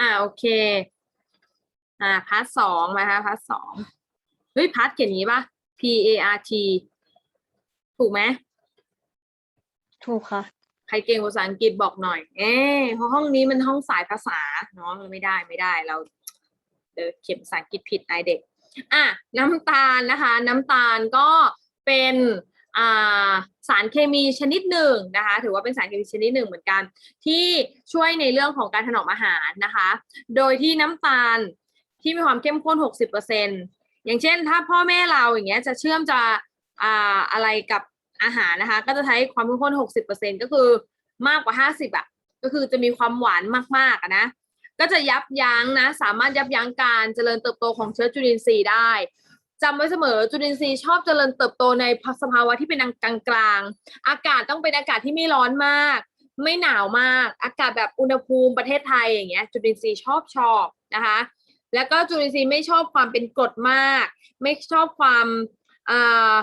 อ่าโอเค อ่าพาร์ทสองนะคะพาร์ทสองเฮ้ยพาร์ทเขียนอย่างนี้ปะ P A R T ถูกไหมถูกค่ะ ใครเก่งภาษาอังกฤษบอกหน่อย เอ๊เพราะห้องนี้มันห้องสายภาษาเนาะไม่ได้ไม่ได้เราเดี๋ยวเขียนภาษาอังกฤษผิดนายเด็ก อะน้ำตาลนะคะ น้ำตาลก็เป็นอ่า สารเคมีชนิดหนึ่งนะคะ ถือว่าเป็นสารเคมีชนิดหนึ่งเหมือนกัน ที่ช่วยในเรื่องของการถนอมอาหารนะคะ โดยที่น้ำตาลที่มีความเข้มข้น 60%อย่างเช่น ถ้าพ่อแม่เราอย่างเงี้ยจะเชื่อมจะอ่าอะไรกับอาหารนะคะ ก็จะใช้ความเข้มข้น 60%ก็คือมากกว่า 50อะก็คือจะมีความหวานมากๆนะก็จะยับยั้งนะ สามารถยับยั้งการเจริญเติบโตของเชื้อจุลินทรีย์ได้ จำไว้เสมอจุลินทรีย์ชอบเจริญเติบโตในสภาวะที่เป็นกลางกลางๆ อากาศต้องเป็นอากาศที่ไม่ร้อนมาก ไม่หนาวมาก อากาศแบบอุณหภูมิประเทศไทยอย่างเงี้ยจุลินทรีย์ชอบชอบนะคะ แล้วก็จุลินทรีย์ไม่ชอบความเป็นกรดมาก ไม่ชอบความอ่า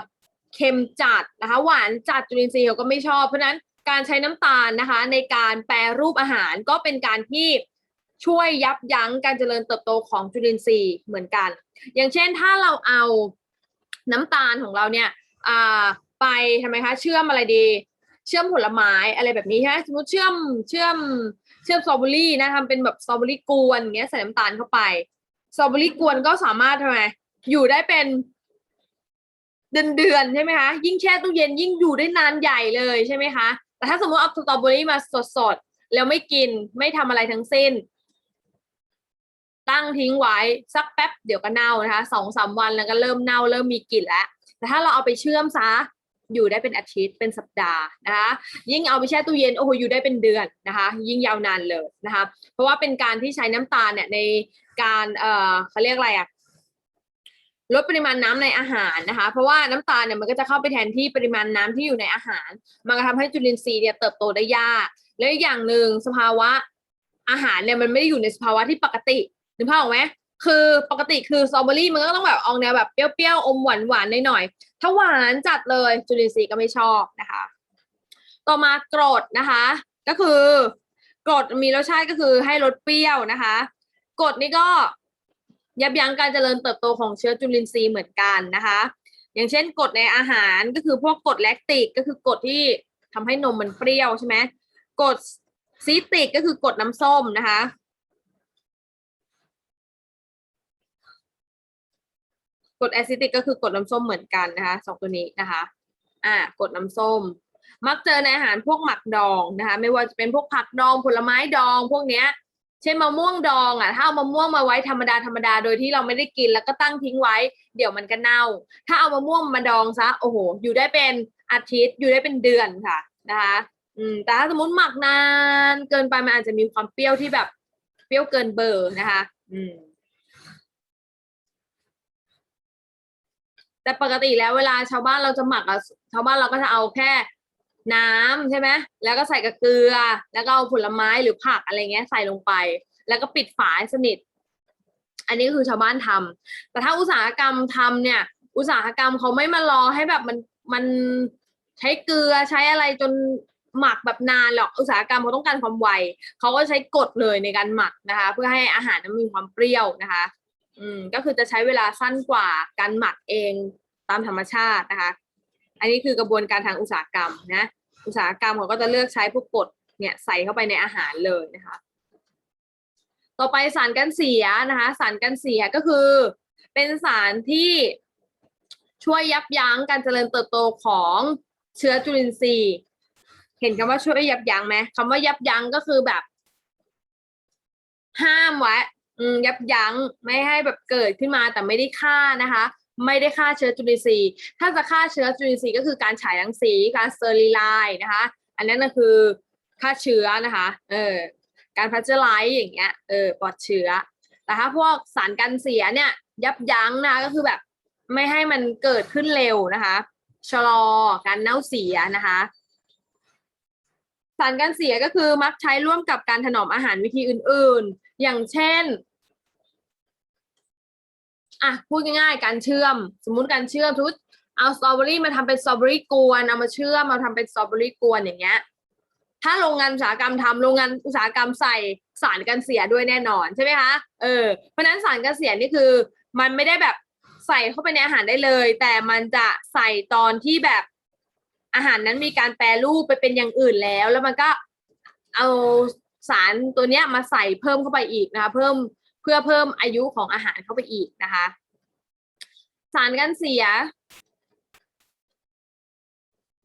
เค็มจัดนะคะ หวานจัดจุลินทรีย์เขาก็ไม่ชอบ เพราะฉะนั้นการใช้น้ำตาลนะคะ ในการแปรรูปอาหารก็เป็นการที่ ช่วยยับยั้งการเจริญเติบโตของจุลินทรีย์เหมือนกัน อย่างเช่นถ้าเราเอาน้ำตาลของเราเนี่ยไปทำไมคะเชื่อมอะไรดี เชื่อมผลไม้อะไรแบบนี้ใช่ไหมสมมติเชื่อมเชื่อมเชื่อมสตรอเบอรี่นะทำเป็นแบบสตรอเบอรี่กวนอย่างเงี้ยใส่น้ำตาลเข้าไปสตรอเบอรี่กวนก็สามารถทำไมอยู่ได้เป็นเดือนเดือนใช่ไหมคะยิ่งแช่ตู้เย็นยิ่งอยู่ได้นานใหญ่เลยใช่ไหมคะแต่ถ้าสมมติเอาสตรอเบอรี่มาสดๆแล้วไม่กินไม่ทำอะไรทั้งสิ้น ตั้งทิ้งไว้สักแป๊บเดี๋ยวก็เน่านะคะสองสามวันแล้วก็เริ่มเน่าเริ่มมีกลิ่นแล้วแต่ถ้าเราเอาไปเชื่อมซะอยู่ได้เป็นอาทิตย์เป็นสัปดาห์นะคะยิ่งเอาไปแช่ตู้เย็นโอ้โหอยู่ได้เป็นเดือนนะคะยิ่งยาวนานเลยนะคะเพราะว่าเป็นการที่ใช้น้ำตาลเนี่ยในการเอ่อเขาเรียกอะไรอะลดปริมาณน้ำในอาหารนะคะ เพราะว่าน้ำตาลเนี่ยมันก็จะเข้าไปแทนที่ปริมาณน้ำที่อยู่ในอาหาร มันก็ทำให้จุลินทรีย์เนี่ยเติบโตได้ยาก แล้วอีกอย่างหนึ่งสภาวะอาหารเนี่ยมันไม่ได้อยู่ในสภาวะที่ปกติ นึกภาพออกไหมคือปกติคือสตรอเบอรี่มันก็ต้องแบบออกแนวแบบเปรี้ยวๆอมหวานหวานๆหน่อยๆถ้าหวานจัดเลยจุลินทรีย์ก็ไม่ชอบนะคะ ต่อมากรดนะคะ ก็คือกรดมีรสชาติก็คือให้รสเปรี้ยวนะคะกรดนี่ก็ยับยั้งการเจริญเติบโตของเชื้อจุลินทรีย์เหมือนกันนะคะ อย่างเช่นกรดในอาหารก็คือพวกกรดแลคติกก็คือกรดที่ทำให้นมมันเปรี้ยวใช่ไหมกรดซีติกก็คือกรดน้ำส้มนะคะ กรดแอซิติกก็คือกรดน้ำส้มเหมือนกันนะคะสองตัวนี้นะคะอ่ากรดน้ำส้ม มักเจอในอาหารพวกหมักดองนะคะไม่ว่าจะเป็นพวกผักดองผลไม้ดองพวกเนี้ยเช่นมะม่วงดองอะถ้าเอามะม่วงมาไว้ธรรมดาธรรมดาโดยที่เราไม่ได้กินแล้วก็ตั้งทิ้งไว้ เดี๋ยวมันก็เน่า ถ้าเอามะม่วงมาดองซะโอ้โห อยู่ได้เป็นอาทิตย์อยู่ได้เป็นเดือนค่ะนะคะอืมแต่ถ้าสมมติหมักนานเกินไปมันอาจจะมีความเปรี้ยวที่แบบเปรี้ยวเกินเบอร์นะคะ อืม แต่ปกติแล้วเวลาชาวบ้านเราจะหมักอะชาวบ้านเราก็จะเอาแค่น้ำใช่ไหมแล้วก็ใส่กับเกลือ แล้วก็เอาผลไม้หรือผักอะไรเงี้ยใส่ลงไป แล้วก็ปิดฝาให้สนิท อันนี้ก็คือชาวบ้านทำแต่ถ้าอุตสาหกรรมทำเนี่ย อุตสาหกรรมเขาไม่มารอให้แบบมันมันใช้เกลือใช้อะไรจนหมักแบบนานหรอกอุตสาหกรรมเขาต้องการความไวเขาก็ใช้กฎเลยในการหมักนะคะ เพื่อให้อาหารนั้นมีความเปรี้ยวนะคะ อืมก็คือจะใช้เวลาสั้นกว่าการหมักเองตามธรรมชาตินะคะ อันนี้คือกระบวนการทางอุตสาหกรรมนะ อุตสาหกรรมเขาก็จะเลือกใช้พวกกรดเนี่ยใส่เข้าไปในอาหารเลยนะคะ ต่อไปสารกันเสียนะคะ สารกันเสียก็คือ เป็นสารที่ช่วยยับยั้งการเจริญเติบโตของเชื้อจุลินทรีย์ เห็นคำว่าช่วยยับยั้งไหมคำว่ายับยั้งก็คือแบบ ห้ามไว้ ยับยั้งไม่ให้แบบเกิดขึ้นมาแต่ไม่ได้ฆ่านะคะ ไม่ได้ฆ่าเชื้อจุลินทรีย์ ถ้าจะฆ่าเชื้อจุลินทรีย์ก็คือการฉายรังสีการสเตอริไลน์นะคะ อันนั้นก็คือฆ่าเชื้อนะคะเออการพัชเจอร์ไลท์อย่างเงี้ยเออปลอดเชื้อ แต่ถ้าพวกสารกันเสียเนี่ย ยับยั้งนะคะก็คือแบบไม่ให้มันเกิดขึ้นเร็วนะคะชะลอการเน่าเสียนะคะสารกันเสียก็คือมักใช้ร่วมกับการถนอมอาหารวิธีอื่นๆ อย่างเช่น อะพูดง่ายๆ การเชื่อม สมมุติการเชื่อมสมมติเอาสตรอเบอรี่มาทำเป็นสตรอเบอรี่กวนเอามาเชื่อมมาทำเป็นสตรอเบอรี่กวนอย่างเงี้ย ถ้าโรงงานอุตสาหกรรมทำโรงงานอุตสาหกรรมใส่สารกันเสียด้วยแน่นอนใช่ไหมคะเออเพราะฉะนั้นสารกันเสียนี่คือ มันไม่ได้แบบใส่เข้าไปในอาหารได้เลย แต่มันจะใส่ตอนที่แบบอาหารนั้นมีการแปรรูปไปเป็นอย่างอื่นแล้ว แล้วมันก็เอาสารตัวเนี้ยมาใส่เพิ่มเข้าไปอีกนะคะเพิ่ม เพื่อเพิ่มอายุของอาหารเข้าไปอีกนะคะ สารกันเสีย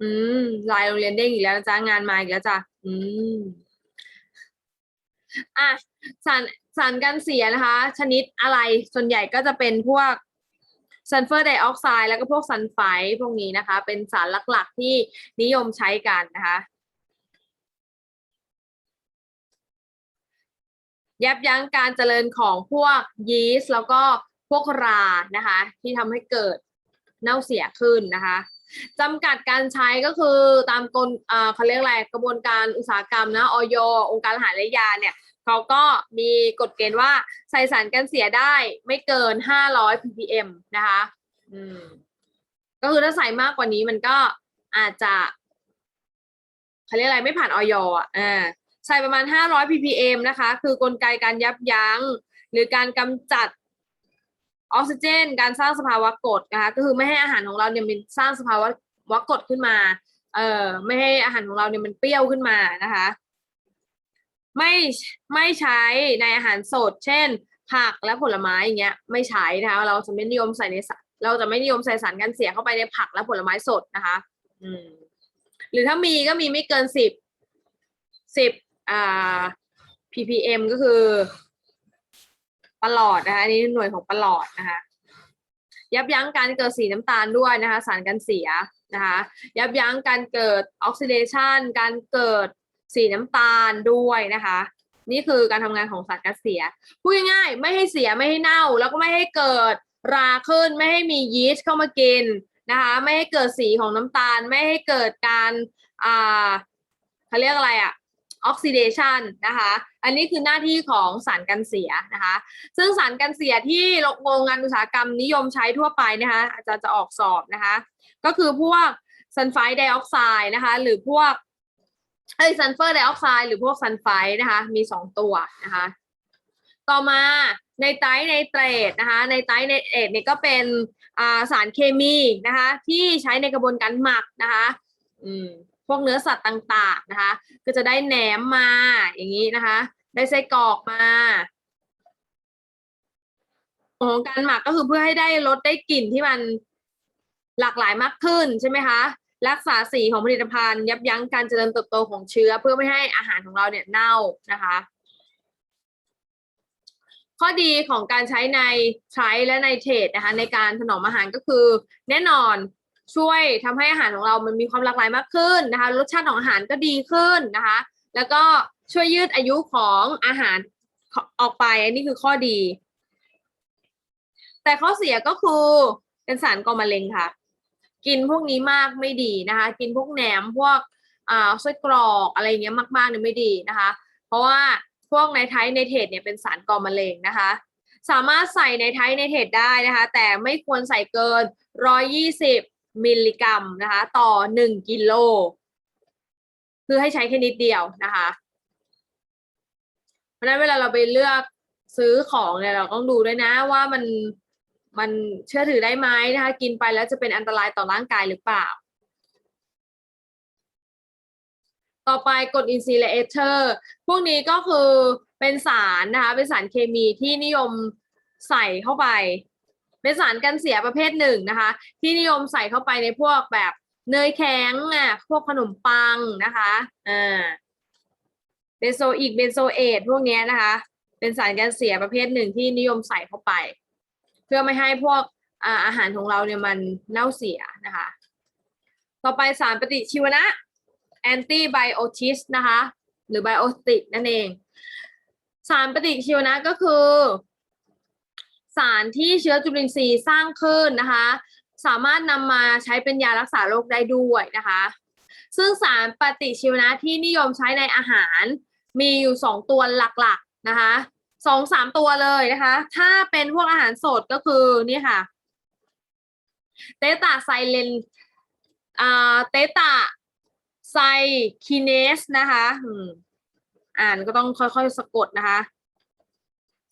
อืมลายโรงเรียนเด้งอีกแล้วจ้างานมาอีกแล้วจ้ะอืมอะสารสารกันเสียนะคะ ชนิดอะไรส่วนใหญ่ก็จะเป็นพวกซัลเฟอร์ไดออกไซด์แล้วก็พวกซัลไฟด์พวกนี้นะคะ เป็นสารหลักๆที่นิยมใช้กันนะคะ ยับยั้งการเจริญของพวกยีสต์แล้วก็พวกรานะคะ ที่ทำให้เกิดเน่าเสียขึ้นนะคะจำกัดการใช้ก็คือตามกลเขาเรียกอะไรกระบวนการอุตสาหกรรมนะออยองค์การอาหารและยาเนี่ยเขาก็มีกฎเกณฑ์ว่าใส่สารกันเสียได้ไม่เกิน 500 ppm นะคะอืมก็คือถ้าใส่มากกว่านี้มันก็อาจจะเขาเรียกอะไรไม่ผ่านออยอะอ่า ใส่ประมาณ 500 ppm นะคะ คือกลไกการยับยั้ง หรือการกำจัดออกซิเจน การสร้างสภาวะกรดนะคะก็คือไม่ให้อาหารของเราเนี่ยมันสร้างสภาวะวะกรดขึ้นมาเอ่อไม่ให้อาหารของเราเนี่ยมันเปรี้ยวขึ้นมานะคะ ไม่ไม่ใช้ในอาหารสด เช่น ผักและผลไม้อย่างเงี้ยไม่ใช้นะคะเราจะไม่นิยมใส่ในสเราจะไม่นิยมใส่สารกันเสียเข้าไปในผักและผลไม้สดนะคะ อืมหรือถ้ามีก็มีไม่เกินสิบสิบ อ่า ppm ก็คือประหลอดนะคะอันนี้หน่วยของประหลอดนะคะยับยั้งการเกิดสีน้ำตาลด้วยนะคะ สารกันเสียนะคะยับยั้งการเกิดออกซิเดชันการเกิดสีน้ำตาลด้วยนะคะ นี่คือการทำงานของสารกันเสียพูดง่ายๆไม่ให้เสียไม่ให้เน่า แล้วก็ไม่ให้เกิดราขึ้นไม่ให้มียีสต์เข้ามากินนะคะไม่ให้เกิดสีของน้ำตาล ไม่ให้เกิดการอ่าเขาเรียกอะไรอะ ออกซิเดชันนะคะ อันนี้คือหน้าที่ของสารกันเสียนะคะ ซึ่งสารกันเสียที่โรงงานอุตสาหกรรมนิยมใช้ทั่วไปนะคะอาจารย์จะออกสอบนะคะ ก็คือพวกซัลไฟด์ไดออกไซด์นะคะ หรือพวกเอ้ยซัลเฟอร์ไดออกไซด์หรือพวกซัลไฟด์นะคะ มีสองตัวนะคะ ต่อมาในไตรไนเตรตนะคะในไตรไนเตรตเนี่ยก็เป็นสารเคมีนะคะ ที่ใช้ในกระบวนการหมักนะคะ อืม พวกเนื้อสัตว์ต่างๆนะคะ ก็จะได้แหนมมาอย่างนี้นะคะ ได้ไส้กรอกมาของการหมักก็คือเพื่อให้ได้รสได้กลิ่นที่มันหลากหลายมากขึ้นใช่ไหมคะ รักษาสีของผลิตภัณฑ์ ยับยั้งการเจริญเติบโตของเชื้อ เพื่อไม่ให้อาหารของเราเนี่ยเน่านะคะ ข้อดีของการใช้ในใช้และในเทรดนะคะ ในการถนอมอาหารก็คือ แน่นอน ช่วยทำให้อาหารของเรามันมีความหลากหลายมากขึ้นนะคะ รสชาติของอาหารก็ดีขึ้นนะคะ แล้วก็ช่วยยืดอายุของอาหารออกไป อันนี้คือข้อดี แต่ข้อเสียก็คือเป็นสารก่อมะเร็งค่ะ กินพวกนี้มากไม่ดีนะคะ กินพวกแหนมพวกอ่าไส้กรอกอะไรเงี้ยมากๆเนี่ยไม่ดีนะคะ เพราะว่าพวกในไทยในเทศเนี่ยเป็นสารก่อมะเร็งนะคะ สามารถใส่ในไทยในเทศได้นะคะ แต่ไม่ควรใส่เกิน120 มิลลิกรัมนะคะ ต่อ 1 กิโล คือให้ใช้แค่นิดเดียวนะคะ เพราะฉะนั้นเวลาเราไปเลือกซื้อของเนี่ยเราต้องดูด้วยนะว่ามันมันเชื่อถือได้ไหมนะคะ กินไปแล้วจะเป็นอันตรายต่อร่างกายหรือเปล่า ต่อไปกรดอินทรีย์และเอเทอร์พวกนี้ก็คือเป็นสารนะคะ เป็นสารเคมีที่นิยมใส่เข้าไป เป็นสารกันเสียประเภทหนึ่งนะคะ ที่นิยมใส่เข้าไปในพวกแบบเนยแข็งอะพวกขนมปังนะคะอ่าเบนโซอิกเบนโซเอตพวกนี้นะคะ เป็นสารกันเสียประเภทหนึ่งที่นิยมใส่เข้าไป เพื่อไม่ให้พวกอาอาหารของเราเนี่ยมันเน่าเสียนะคะ ต่อไปสารปฏิชีวนะแอนตี้ไบโอติสนะคะ หรือไบโอติกนั่นเอง สารปฏิชีวนะก็คือ สารที่เชื้อจุลินทรีย์สร้างขึ้นนะคะ สามารถนำมาใช้เป็นยารักษาโรคได้ด้วยนะคะ ซึ่งสารปฏิชีวนะที่นิยมใช้ในอาหารมีอยู่สองตัวหลักๆนะคะสองสามตัวเลยนะคะ ถ้าเป็นพวกอาหารสดก็คือนี่ค่ะ เตตาไซเลนอ่าเตตาไซคีเนสนะคะ อ่านก็ต้องค่อยๆสะกดนะคะ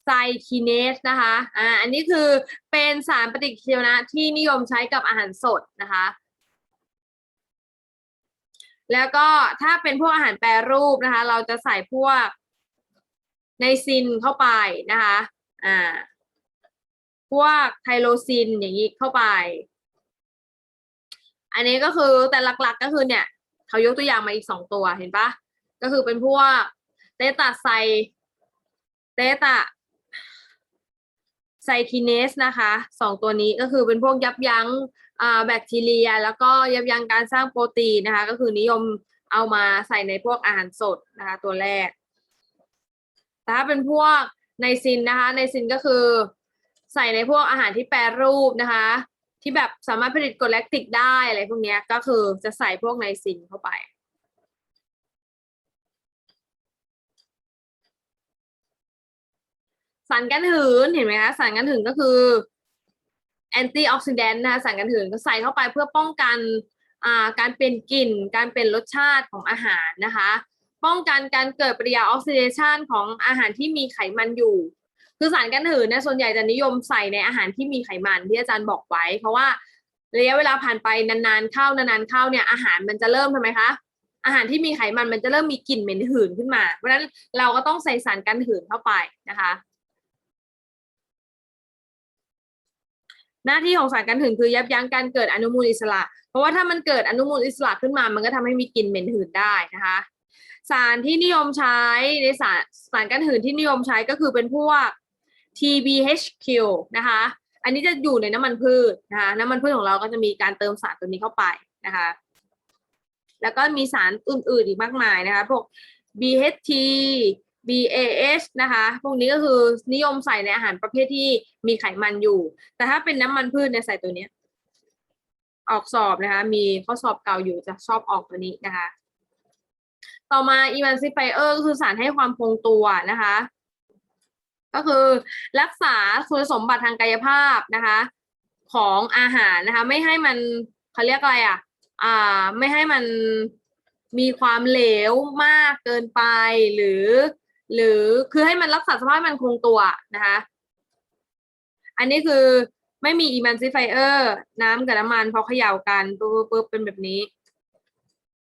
ไซคีเนสนะคะอ่าอันนี้คือเป็นสารปฏิกิริยาที่นิยมใช้กับอาหารสดนะคะ แล้วก็ถ้าเป็นพวกอาหารแปรรูปนะคะ เราจะใส่พวกไนซินเข้าไปนะคะอ่าพวกไทโรซินอย่างนี้เข้าไป อันนี้ก็คือแต่หลักๆก็คือเนี่ยเขายกตัวอย่างมาอีกสองตัวเห็นปะก็คือเป็นพวกเตตาไซเตตา ไซคิเนสนะคะสองตัวนี้ก็คือเป็นพวกยับยั้งแบคทีเรีย แล้วก็ยับยั้งการสร้างโปรตีนนะคะ ก็คือนิยมเอามาใส่ในพวกอาหารสดนะคะตัวแรกแต่ถ้าเป็นพวกไนซินนะคะไนซินก็คือใส่ในพวกอาหารที่แปรรูปนะคะ ที่แบบสามารถผลิตกรดแลคติกได้อะไรพวกนี้ก็คือจะใส่พวกไนซินเข้าไป สารกันหืนเห็นไหมคะสารกันหืนก็คือแอนตี้ออกซิแดนต์นะคะสารกันหืนก็ใส่เข้าไปเพื่อป้องกันการเปลี่ยนกลิ่น การเปลี่ยนรสชาติของอาหารนะคะ ป้องกันการเกิดปฏิกิริยาออกซิเดชันของอาหารที่มีไขมันอยู่ คือสารกันหืนเนี่ยส่วนใหญ่จะนิยมใส่ในอาหารที่มีไขมันที่อาจารย์บอกไว้ เพราะว่าระยะเวลาผ่านไปนานๆเข้านานๆเข้าเนี่ยอาหารมันจะเริ่มทำไมคะอาหารที่มีไขมันมันจะเริ่มมีกลิ่นเหม็นหืนขึ้นมา เพราะฉะนั้นเราก็ต้องใส่สารกันหืนเข้าไปนะคะ หน้าที่ของสารกันหืนคือยับยั้งการเกิดอนุมูลอิสระ เพราะว่าถ้ามันเกิดอนุมูลอิสระขึ้นมา มันก็ทำให้มีกลิ่นเหม็นหืนได้นะคะ สารที่นิยมใช้ในสารสารกันหืนที่นิยมใช้ก็คือเป็นพวก TBHQ นะคะ อันนี้จะอยู่ในน้ำมันพืชนะคะน้ำมันพืชของเราก็จะมีการเติมสารตัวนี้เข้าไปนะคะ แล้วก็มีสารอื่นๆอีกมากมายนะคะ พวก BHT BAH นะคะ พวกนี้ก็คือนิยมใส่ในอาหารประเภทที่มีไขมันอยู่ แต่ถ้าเป็นน้ำมันพืชเนี่ยใส่ตัวเนี้ย ออกสอบนะคะ มีข้อสอบเก่าอยู่จะชอบออกตัวนี้นะคะ ต่อมา emulsifier ก็คือสารให้ความคงตัวนะคะ ก็คือรักษาคุณสมบัติทางกายภาพนะคะ ของอาหารนะคะ ไม่ให้มันเขาเรียกอะไรอะ อ่า ไม่ให้มันมีความเหลวมากเกินไปหรือ หรือคือให้มันรักษาสภาพมันคงตัวนะคะ อันนี้คือไม่มี emulsifier น้ำกับน้ำมันพอเขย่ากันปุ๊บปุ๊บเป็นแบบนี้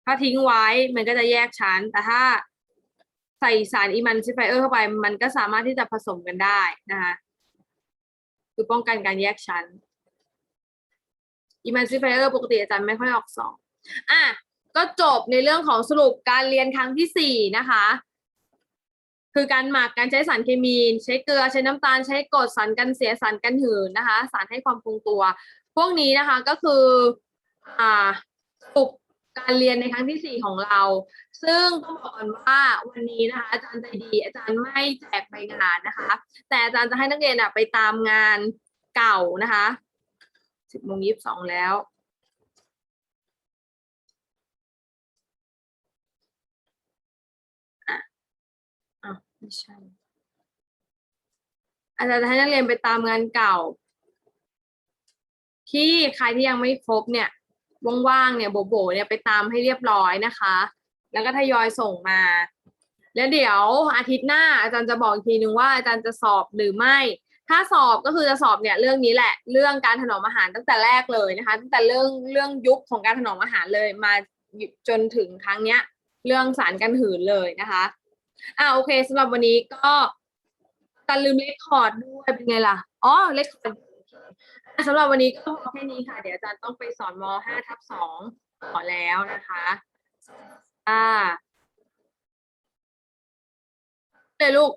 ถ้าทิ้งไว้มันก็จะแยกชั้น แต่ถ้าใส่สาร emulsifier เข้าไป มันก็สามารถที่จะผสมกันได้นะคะคือป้องกันการแยกชั้น emulsifier ปกติอาจารย์ไม่ค่อยออกสอบอะก็จบในเรื่องของสรุปการเรียนครั้งที่สี่นะคะ คือการหมักการใช้สารเคมีใช้เกลือใช้น้ำตาลใช้กรดสารกันเสียสารกันหืนนะคะ สารให้ความคงตัว พวกนี้นะคะก็คืออ่าสรุปการเรียนในครั้งที่สี่ของเรา ซึ่งต้องบอกก่อนว่าวันนี้นะคะ อาจารย์ใจดี อาจารย์ไม่แจกใบงานนะคะ แต่อาจารย์จะให้นักเรียนอะไปตามงานเก่านะคะสิบโมงยี่สิบสองแล้ว อะไม่ใช่อาจารย์จะให้นักเรียนไปตามงานเก่า ที่ใครที่ยังไม่ครบเนี่ยว่างๆเนี่ยโบโบเนี่ยไปตามให้เรียบร้อยนะคะ แล้วก็ทยอยส่งมา แล้วเดี๋ยวอาทิตย์หน้าอาจารย์จะบอกอีกทีนึงว่าอาจารย์จะสอบหรือไม่ ถ้าสอบก็คือจะสอบเนี่ยเรื่องนี้แหละ เรื่องการถนอมอาหารตั้งแต่แรกเลยนะคะ ตั้งแต่เรื่องเรื่องยุคของการถนอมอาหารเลยมาจนถึงครั้งเนี้ย เรื่องสารกันหืนเลยนะคะ อ่าโอเคสำหรับวันนี้ก็ตันลืมเลคคอร์ดด้วยเป็นไงล่ะ อ๋อเลคคอร์ดสำหรับวันนี้ก็พอแค่นี้ค่ะ เดี๋ยวอาจารย์ต้องไปสอนม 5 ทับ2ขอแล้วนะคะ อ่าเลยลูก